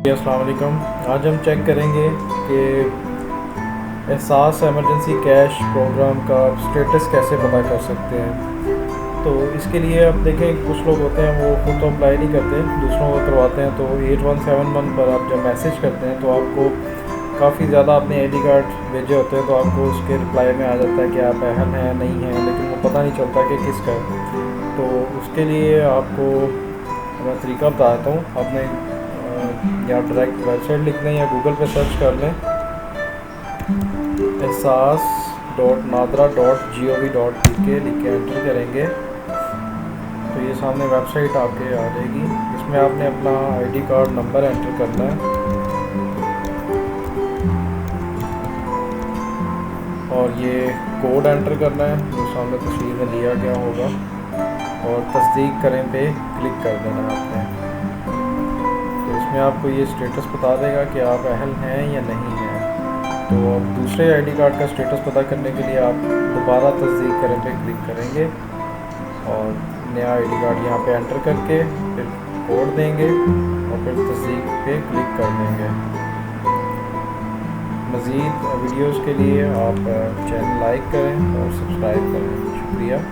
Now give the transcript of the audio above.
असलकम आज हम चेक करेंगे कि एहसास एमरजेंसी कैश प्रोग्राम का स्टेटस कैसे पता कर सकते हैं। तो इसके लिए आप देखें, कुछ लोग होते हैं, वो खुद तो अप्लाई नहीं करते, दूसरों को करवाते हैं तो एट वन सेवन वन पर आप जब मैसेज करते हैं तो आपको काफ़ी ज़्यादा आपने आई डी कार्ड भेजे होते हैं तो आपको उसके रिप्लाई में आ जाता है कि आप अहम हैं, नहीं हैं, लेकिन वो पता नहीं चलता कि किसका है। तो उसके लिए आपको, मैं तरीका बताता हूँ, आपने या डायरेक्ट वेबसाइट लिख लें या गूगल पे सर्च कर लें। Ehsaas dot NADRA dot G O V dot P K लिख के एंटर करेंगे। तो ये सामने वेबसाइट आपके आ जाएगी। इसमें आपने अपना आईडी कार्ड नंबर एंटर करना है। और ये कोड एंटर करना है, जो सामने तस्वीर में लिया गया होगा। और तस्दीक करें पे, क्लिक कर देना है आपने। इसमें आपको ये स्टेटस बता देगा कि आप अहल हैं या नहीं हैं। तो अब दूसरे आईडी कार्ड का स्टेटस पता करने के लिए आप दोबारा तस्दीक करें, पे क्लिक करेंगे और नया आईडी कार्ड यहाँ पे एंटर करके फिर कोड देंगे और फिर तस्दीक पे क्लिक कर देंगे। मज़ीद वीडियोज़ के लिए आप चैनल लाइक करें और सब्सक्राइब करें। शुक्रिया।